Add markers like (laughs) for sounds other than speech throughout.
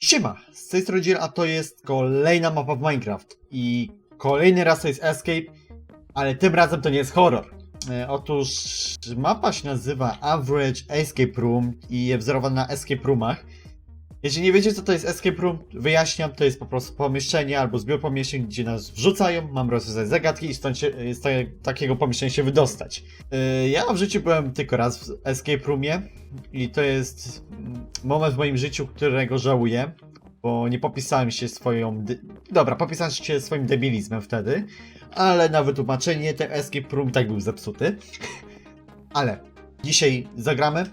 Siema, z tej strony Jill, a to jest kolejna mapa w Minecraft i kolejny raz to jest Escape, ale tym razem to nie jest horror. E, otóż mapa się nazywa Average Escape Room i jest wzorowana na Escape Roomach. Jeśli nie wiecie co to jest Escape Room, wyjaśniam, to jest po prostu pomieszczenie albo zbiór pomieszczeń, gdzie nas wrzucają, mam rozwiązać zagadki i stąd się, z te- takiego pomieszczenia się wydostać. E, ja w życiu byłem tylko raz w Escape Roomie i to jest mm, moment w moim życiu, którego żałuję, bo nie popisałem się swoją... Dobra, popisałem się swoim debilizmem wtedy, ale na wytłumaczenie ten Escape Room tak był zepsuty. (laughs) Ale dzisiaj zagramy,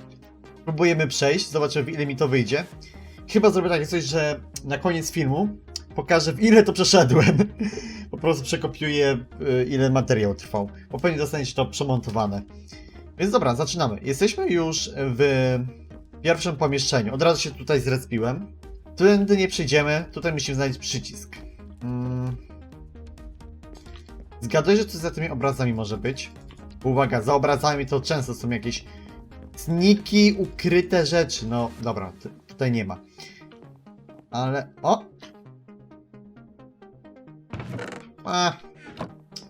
próbujemy przejść, zobaczymy ile mi to wyjdzie. Chyba zrobię takie coś, że na koniec filmu pokażę w ile to przeszedłem. (laughs) Po prostu przekopiuję y, ile materiał trwał, bo pewnie dostaniecie to przemontowane. Więc dobra, zaczynamy. Jesteśmy już w pierwszym pomieszczeniu. Od razu się tutaj zrespiłem. Tędy nie przejdziemy, tutaj musimy znaleźć przycisk. Mm. Zgaduję, że coś za tymi obrazami może być. Uwaga, za obrazami to często są jakieś sniki, ukryte rzeczy. No dobra, tutaj nie ma. Ale. O! A,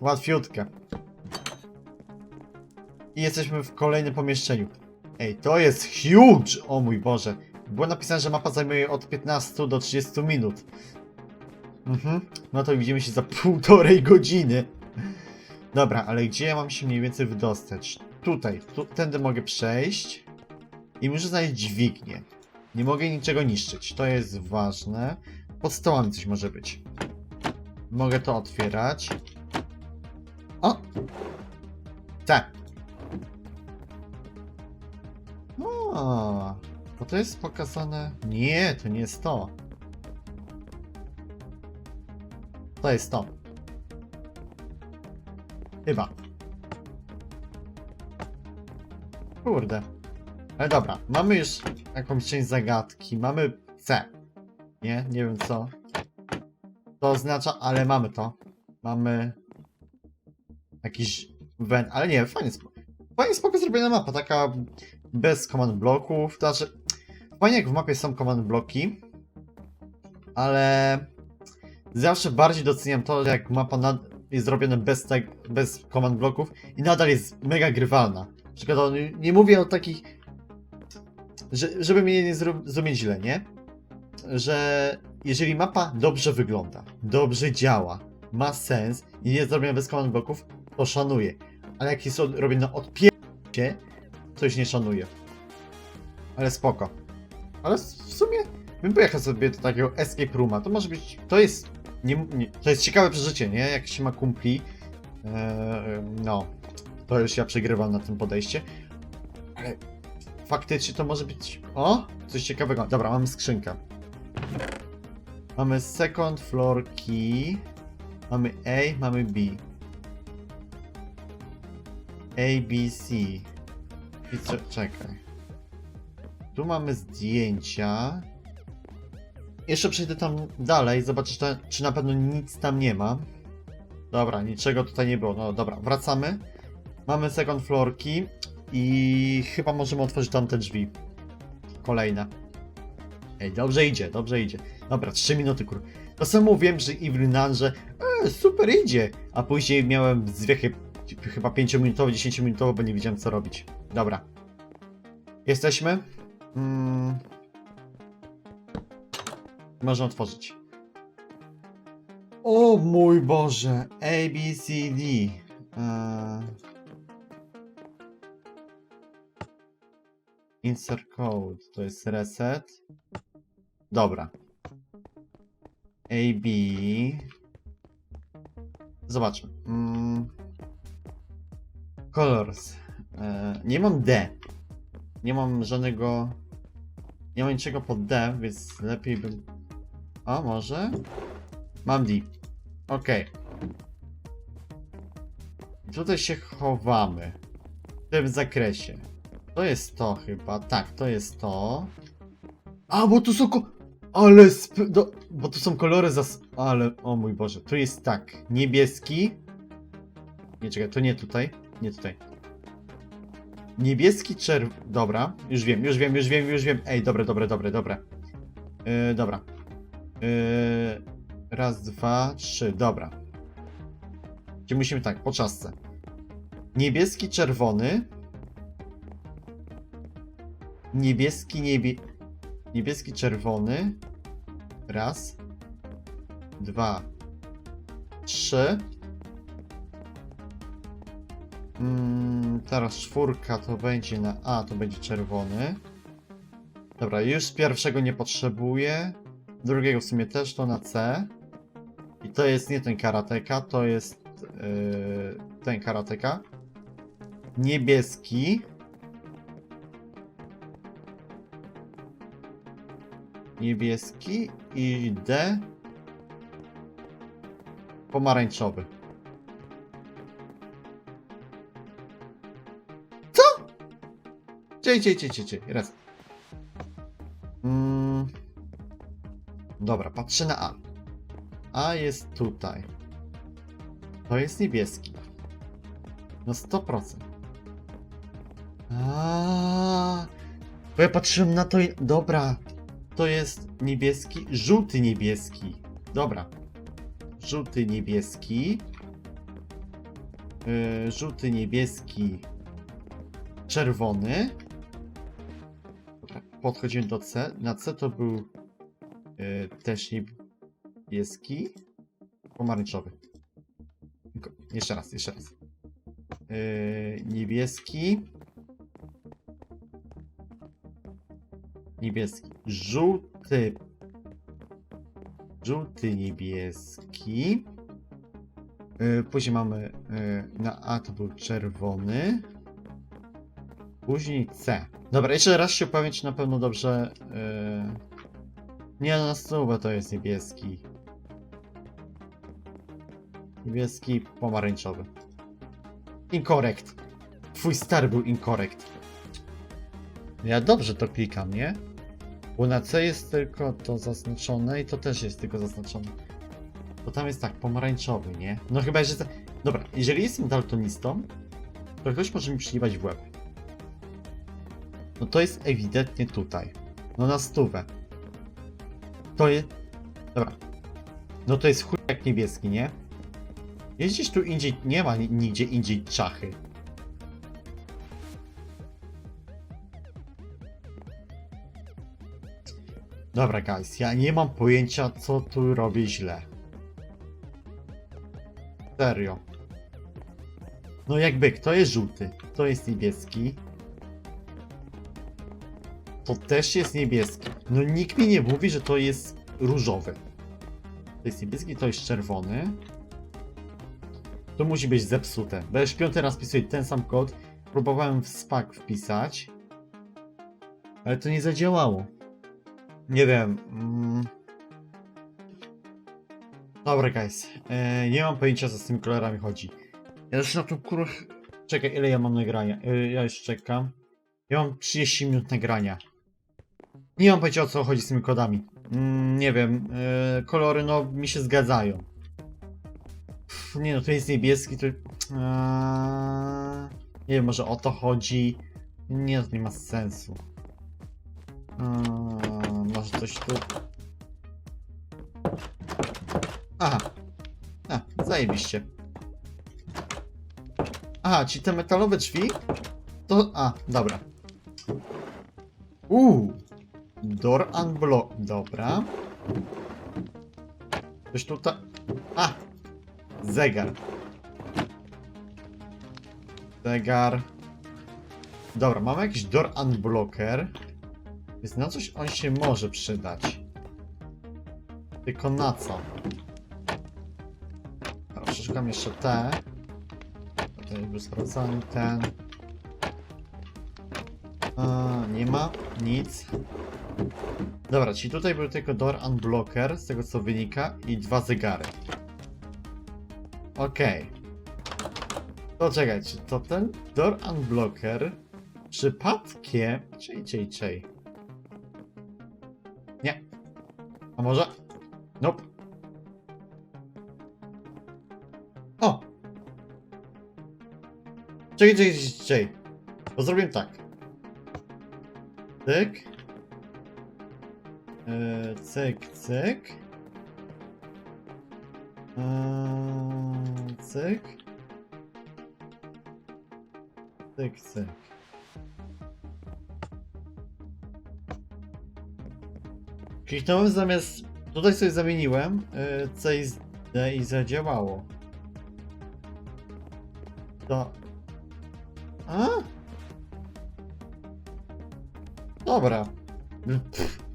łatwiutkę. I jesteśmy w kolejnym pomieszczeniu. Ej, to jest huge! O mój Boże. Było napisane, że mapa zajmuje od 15 do 30 minut. Mhm. No to widzimy się za (laughs) półtorej godziny. Dobra, ale gdzie ja mam się mniej więcej wydostać? Tutaj. Tu, tędy mogę przejść. I muszę znaleźć dźwignię. Nie mogę niczego niszczyć. To jest ważne. Pod stołami coś może być. Mogę to otwierać. O! Tak. O, bo to jest pokazane. Nie, to nie jest to. To jest to. Chyba. Kurde. Ale dobra, mamy już jakąś część zagadki. Mamy C. Nie, nie wiem co. To oznacza, ale mamy to. Mamy jakiś wen, ale nie, fajnie spoko. Fajnie spoko zrobiona mapa, taka bez command bloków. To znaczy, fajnie jak w mapie są command bloki, ale zawsze bardziej doceniam to, jak mapa nad, jest zrobiona bez, tak, bez command bloków i nadal jest mega grywalna. Przykład, nie, nie mówię o takich, że, żeby mnie nie zro- zrozumieć źle, nie? Że jeżeli mapa dobrze wygląda, dobrze działa, ma sens i jest zrobiona bez command bloków, to szanuję. Ale jak jest od- robiona od się, coś nie szanuję. Ale spoko. Ale w sumie bym pojechał sobie do takiego escape rooma. To może być. To jest. Nie, nie, to jest ciekawe przeżycie, nie? Jak się ma kumpli. Eee, no. To już ja przegrywam na tym podejście. Ale faktycznie to może być. O! Coś ciekawego. Dobra, mamy skrzynkę. Mamy second floor key. Mamy A, mamy B. A, B, C. I czekaj. Tu mamy zdjęcia. Jeszcze przejdę tam dalej, zobaczyć, ta- czy na pewno nic tam nie ma. Dobra, niczego tutaj nie było. No dobra, wracamy. Mamy second floorki i chyba możemy otworzyć tam te drzwi. Kolejne. Ej, dobrze idzie, dobrze idzie. Dobra, 3 minuty kur... To samo mówiłem, że Ivrinan, że e, super idzie, a później miałem zwiechy chyba 5-minutowo, 10-minutowo, bo nie wiedziałem co robić. Dobra. Jesteśmy. Mm. Można otworzyć. O mój Boże! A, B, C, D. Eee. Insert code to jest reset. Dobra. A, B. Zobaczmy. Mm. Colors. E, nie mam D. Nie mam żadnego. Nie mam niczego pod D, więc lepiej bym. A może? Mam D. Okej. Tutaj się chowamy. W tym zakresie. To jest to chyba. Tak, to jest to. A, bo tu są. Ko- ale. Sp- do- bo tu są kolory zas. Ale. O mój Boże. Tu jest tak. Niebieski. Nie czekaj, to nie tutaj. Nie tutaj. Niebieski czerw... Dobra, już wiem, już wiem, już wiem, już wiem. Ej, dobre, dobre, dobre, dobre. Yy, dobra. Yy, raz, dwa, trzy, dobra. Czyli musimy tak, po czasce. Niebieski, czerwony. Niebieski, niebie... Niebieski, czerwony. Raz. Dwa. Trzy. Mm, teraz czwórka to będzie na A, to będzie czerwony. Dobra, już pierwszego nie potrzebuję. Drugiego w sumie też to na C. I to jest nie ten karateka, to jest yy, ten karateka. Niebieski. Niebieski i D. Pomarańczowy. Co? Cie, cie, cie, cie, cie. Raz. Mm. Dobra, patrzę na A. A jest tutaj. To jest niebieski. No 100%. A, Bo ja patrzyłem na to i... Dobra. To jest niebieski, żółty niebieski. Dobra. Żółty niebieski. Yy, żółty niebieski. Czerwony. Podchodzimy do C. Na C to był yy, też niebieski. Pomarańczowy. Jeszcze raz, jeszcze raz. Yy, niebieski. Niebieski. Żółty. Żółty, niebieski. Yy, później mamy yy, na A to był czerwony. Później C. Dobra, jeszcze raz się upewnić, na pewno dobrze. Yy... Nie, no, na stówę to jest niebieski. Niebieski, pomarańczowy. Incorrect. Twój stary był incorrect. Ja dobrze to klikam, nie? Bo na C jest tylko to zaznaczone i to też jest tylko zaznaczone. Bo tam jest tak, pomarańczowy, nie? No chyba, że... Dobra, jeżeli jestem daltonistą, to ktoś może mi przyjebać w łeb. No to jest ewidentnie tutaj. No na stówę. To jest... Dobra. No to jest chuj jak niebieski, nie? Jest tu indziej, nie ma ni- nigdzie indziej czachy. Dobra, guys, ja nie mam pojęcia, co tu robię źle. Serio. No jakby, kto jest żółty? To jest niebieski. To też jest niebieski. No nikt mi nie mówi, że to jest różowy. To jest niebieski, to jest czerwony. To musi być zepsute. Bo już piąty raz wpisuję ten sam kod. Próbowałem w SPAC wpisać. Ale to nie zadziałało. Nie wiem. Mm. Dobra, guys. E, nie mam pojęcia, co z tymi kolorami chodzi. Ja już na tą kurę... Czekaj, ile ja mam nagrania? E, ja już czekam. Ja mam 30 minut nagrania. Nie mam pojęcia, o co chodzi z tymi kodami. Mm, nie wiem. E, kolory, no, mi się zgadzają. Pff, nie no, to jest niebieski, to... Eee, nie wiem, może o to chodzi. Nie, to nie ma sensu. Eee, może coś tu... Aha. A, zajebiście. Aha, ci te metalowe drzwi? To... A, dobra. Uuu. Door unblock. Dobra. Coś tutaj... A! Zegar. Zegar. Dobra, mamy jakiś door unblocker. Więc na coś on się może przydać. Tylko na co? Dobra, przeszukam jeszcze te. Tutaj był sprawdzany ten. A, nie ma nic. Dobra, czyli tutaj był tylko door unblocker, z tego co wynika, i dwa zegary. Okej. To czekaj, czy to ten door unblocker przypadkiem... Czej, czej, czej. Może? Nope. O! Czekaj, czekaj, czekaj. Bo tak. Tyk. Yy, cyk, cyk. Yy, cyk. Cyk, cyk. Kliknąłem zamiast. Tutaj sobie zamieniłem yy, C i D i zadziałało. To. A? Dobra. Pff.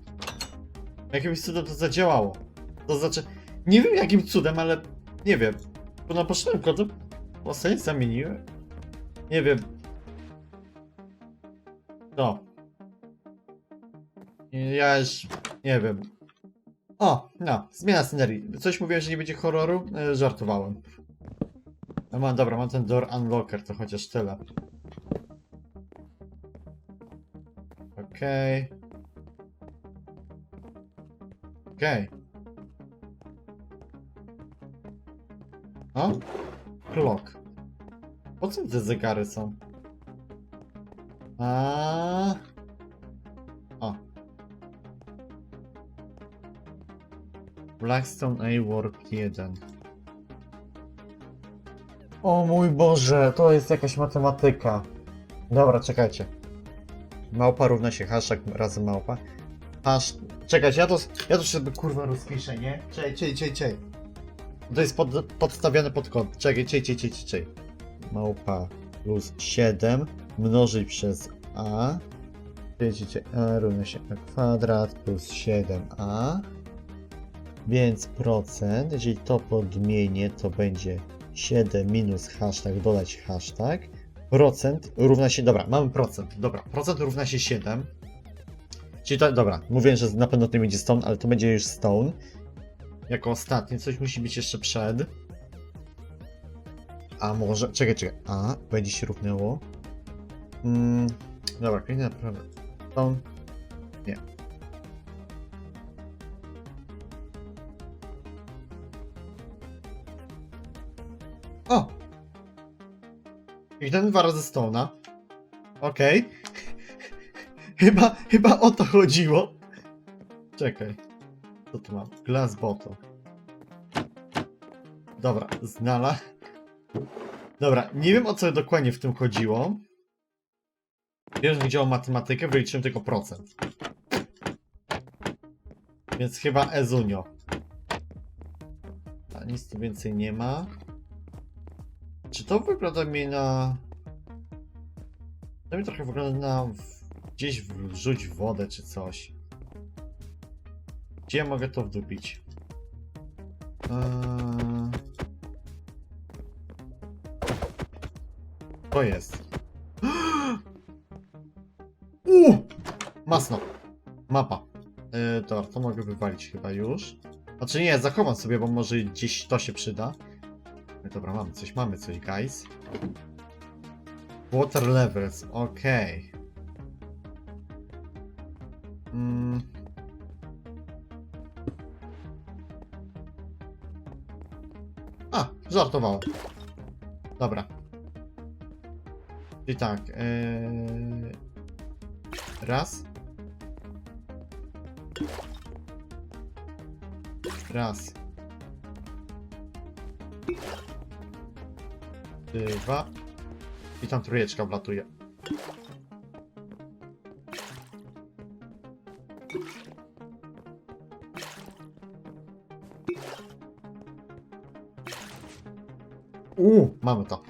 (laughs) Jakimś cudem to zadziałało. To znaczy, nie wiem jakim cudem, ale nie wiem. Bo na początku kodem postać zamieniłem. Nie wiem. No. Ja już nie wiem. O, no, zmiana scenerii. Coś mówiłem, że nie będzie horroru? E, żartowałem. No mam, dobra, mam ten door unlocker, to chociaż tyle. Okej. Okej. O? Clock. Po co te zegary są? A. Blackstone A Warp 1. O mój Boże, to jest jakaś matematyka. Dobra, czekajcie. Małpa równa się haszak razy małpa. Hasz... Czekajcie, ja to, ja to sobie kurwa rozpiszę, nie? Czej, czej, czej, czej. To jest pod, podstawione pod kąt. Czekaj, czej, czej. Małpa plus 7 mnożyć przez a. Wiecie, a równa się a kwadrat plus 7a. Więc procent, jeżeli to podmienię, to będzie 7 minus hashtag, dodać hashtag. Procent równa się, dobra, mamy procent, dobra, procent równa się 7. Czyli to, dobra, mówiłem, że na pewno to nie będzie stone, ale to będzie już stone. Jako ostatnie, coś musi być jeszcze przed. A może, czekaj, czekaj, a, będzie się równało. Mm, dobra, kliknę na prawo. Stone. Nie. O! Ten dwa razy Stone'a. Okej. (laughs) chyba, chyba o to chodziło. Czekaj. Co tu mam? Glass bottle. Dobra, znala. Dobra, nie wiem o co dokładnie w tym chodziło. Wiem, że chodziło o matematykę, wyliczyłem tylko procent. Więc chyba Ezunio. A nic tu więcej nie ma. To wygląda mi na... To mi trochę wygląda na... Gdzieś wrzuć wodę czy coś. Gdzie ja mogę to wdupić? Eee... To jest. (gasps) U! Masno. Mapa. Yy, to, to mogę wywalić chyba już. Znaczy nie, zachowam sobie, bo może gdzieś to się przyda. Dobra, mamy coś, mamy coś, guys. Water levels, okej. Mm. A, żartowałem. Dobra. I tak, yy... raz. Raz. Dwa. I tam trójeczka wlatuje. Uuu, mamy to.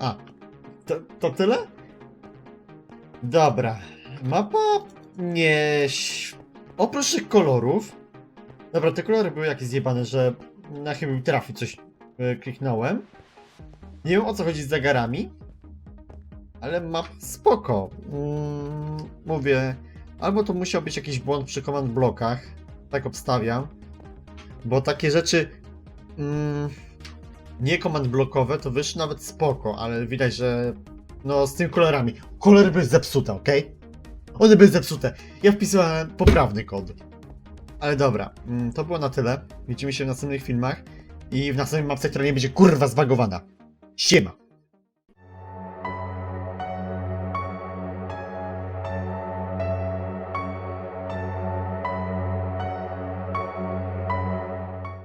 A, to, to tyle? Dobra. Mapa nie... Oprócz tych kolorów... Dobra, te kolory były jakieś zjebane, że na chyba mi trafi coś e, kliknąłem. Nie wiem o co chodzi z zegarami. Ale map spoko. Mm, mówię, albo to musiał być jakiś błąd przy command blokach. Tak obstawiam. Bo takie rzeczy mm, nie command blokowe to wyszły nawet spoko, ale widać, że no z tymi kolorami. Kolory były zepsute, ok? One były zepsute. Ja wpisałem poprawny kod. Ale dobra, mm, to było na tyle. Widzimy się w następnych filmach i w następnej mapce, która nie będzie kurwa zbagowana. Siema!